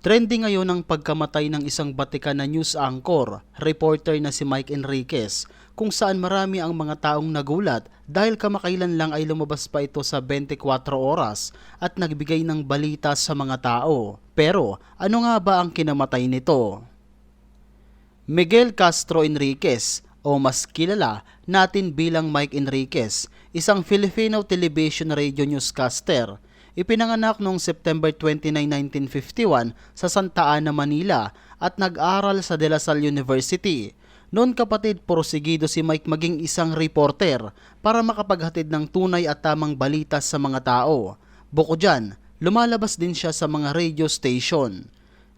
Trending ngayon ang pagkamatay ng isang Batikan na news anchor, reporter na si Mike Enriquez, kung saan marami ang mga taong nagulat dahil kamakailan lang ay lumabas pa ito sa 24 oras at nagbigay ng balita sa mga tao. Pero ano nga ba ang kinamatay nito? Miguel Castro Enriquez o mas kilala natin bilang Mike Enriquez, isang Filipino television radio newscaster. Ipinanganak noong September 29, 1951 sa Santa Ana, Manila at nag-aral sa De La Salle University. Noon kapatid, porsigido si Mike maging isang reporter para makapaghatid ng tunay at tamang balita sa mga tao. Bukod dyan, lumalabas din siya sa mga radio station.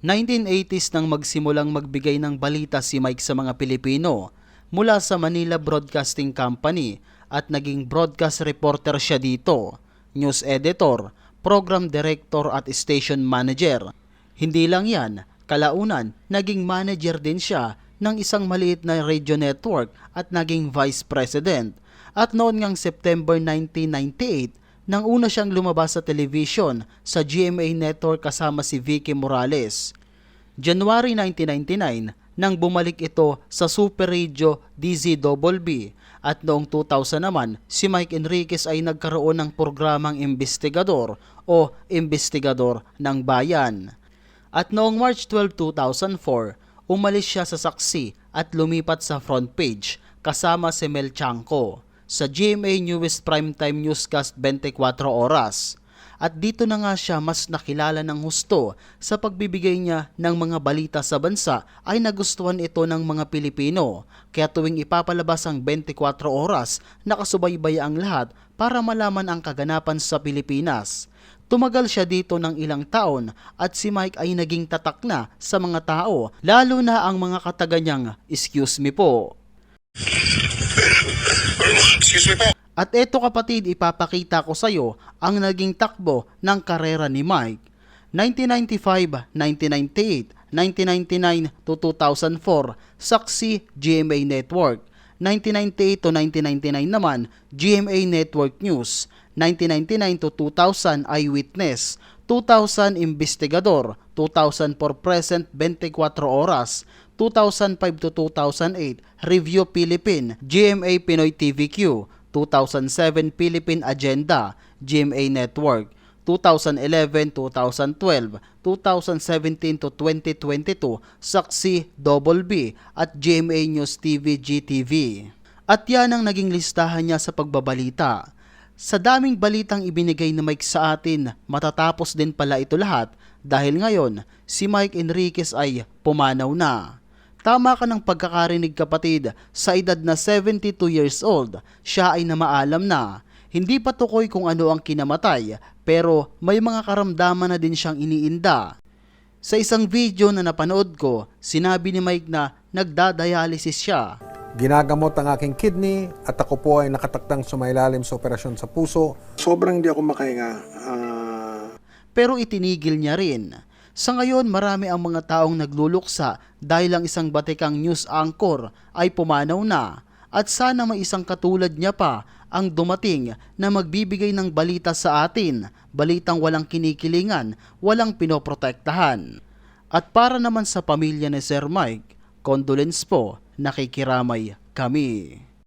1980s nang magsimulang magbigay ng balita si Mike sa mga Pilipino mula sa Manila Broadcasting Company at naging broadcast reporter siya dito, news editor, program director at station manager. Hindi lang yan, kalaunan naging manager din siya ng isang maliit na radio network at naging vice president. At noon ngang September 1998, nang una siyang lumabas sa television sa GMA Network kasama si Vicky Morales. January 1999 nang bumalik ito sa Super Radio DZBB at noong 2000 naman si Mike Enriquez ay nagkaroon ng programang investigador o investigador ng bayan. At noong March 12, 2004, umalis siya sa saksi at lumipat sa front page kasama si Mel Chanco sa GMA Newest Primetime Newscast 24 Oras. At dito na nga siya mas nakilala ng husto sa pagbibigay niya ng mga balita sa bansa ay nagustuhan ito ng mga Pilipino. Kaya tuwing ipapalabas ang 24 oras, nakasubaybay ang lahat para malaman ang kaganapan sa Pilipinas. Tumagal siya dito ng ilang taon at si Mike ay naging tatak na sa mga tao, lalo na ang mga kataga niyang, excuse me po. Excuse me po. At eto kapatid, ipapakita ko sa iyo ang naging takbo ng karera ni Mike. 1995, 1998, 1999 to 2004, Saksi GMA Network. 1998 to 1999 naman, GMA Network News. 1999 to 2000, Eyewitness. 2000, Investigador. 2004 present, 24 oras. 2005 to 2008, Review Philippine, GMA Pinoy TVQ. 2007 Philippine Agenda, GMA Network, 2011-2012, 2017 to 2022, Saksi Double B at GMA News TV GTV. At yan ang naging listahan niya sa pagbabalita. Sa daming balitang ibinigay ni Mike sa atin, matatapos din pala ito lahat dahil ngayon si Mike Enriquez ay pumanaw na. Tama ka ng pagkakarinig kapatid, sa edad na 72 years old, siya ay namaalam na. Hindi pa tukoy kung ano ang kinamatay, pero may mga karamdaman na din siyang iniinda. Sa isang video na napanood ko, sinabi ni Mike na nagdadialysis siya. Ginagamot ang aking kidney at ako po ay nakataktang sumailalim sa operasyon sa puso. Sobrang hindi ako makahinga. Ah, pero itinigil niya rin. Sa ngayon, marami ang mga taong nagluluksa dahil ang isang batikang news anchor ay pumanaw na at sana may isang katulad niya pa ang dumating na magbibigay ng balita sa atin, balitang walang kinikilingan, walang pinoprotektahan. At para naman sa pamilya ni Sir Mike, condolence po, nakikiramay kami.